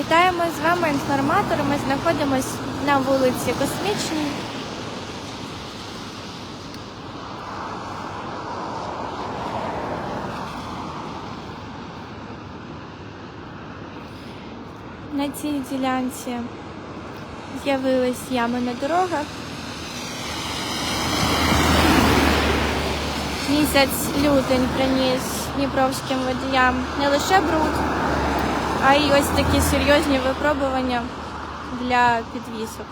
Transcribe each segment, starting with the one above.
Вітаємо з вами інформатор. Ми знаходимося на вулиці Космічній. На цій ділянці з'явились ями на дорогах. Місяць лютень приніс дніпровським водіям не лише бруд, а й ось такі серйозні випробування для підвісок.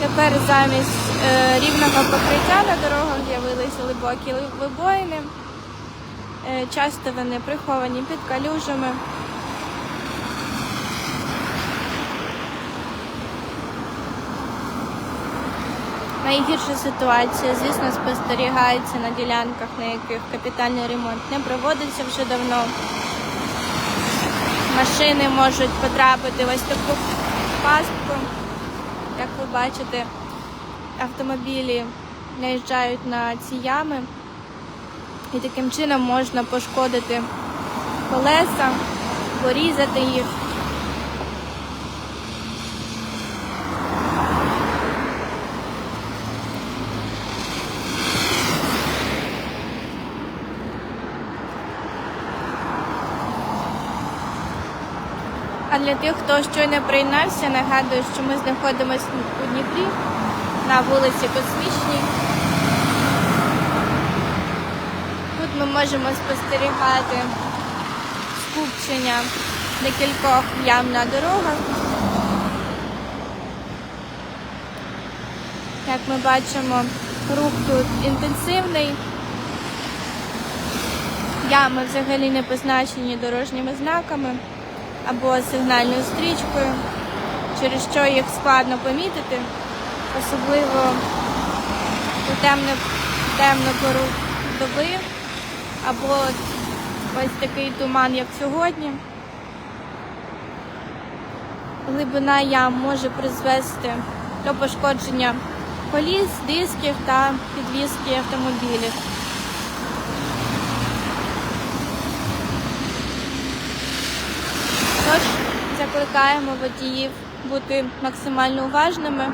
Тепер замість е, рівного покриття на дорогах з'явилися глибокі вибоїни. Е, часто вони приховані під калюжами. Найгірша ситуація, звісно, спостерігається на ділянках, на яких капітальний ремонт не проводиться вже давно. Машини можуть потрапити в ось таку пастку. Як ви бачите, автомобілі наїжджають на ці ями, і таким чином можна пошкодити колеса, порізати їх. А для тих, хто щойно приєднався, нагадую, що ми знаходимося у Дніпрі на вулиці Космічній. Тут ми можемо спостерігати скупчення декількох ям на дорогах. Як ми бачимо, рух тут інтенсивний. Ями взагалі не позначені дорожніми знаками або сигнальною стрічкою, через що їх складно помітити, особливо у темну, темну пору доби, або ось такий туман, як сьогодні. Глибина ям може призвести до пошкодження коліс, дисків та підвіски автомобілів. Закликаємо водіїв бути максимально уважними.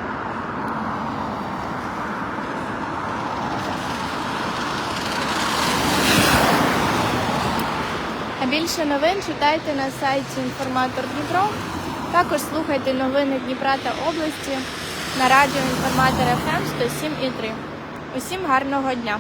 А більше новин читайте на сайті Інформатор Дніпро. Також слухайте новини Дніпра та області на радіо Інформатор ФМ 107,3. Усім гарного дня!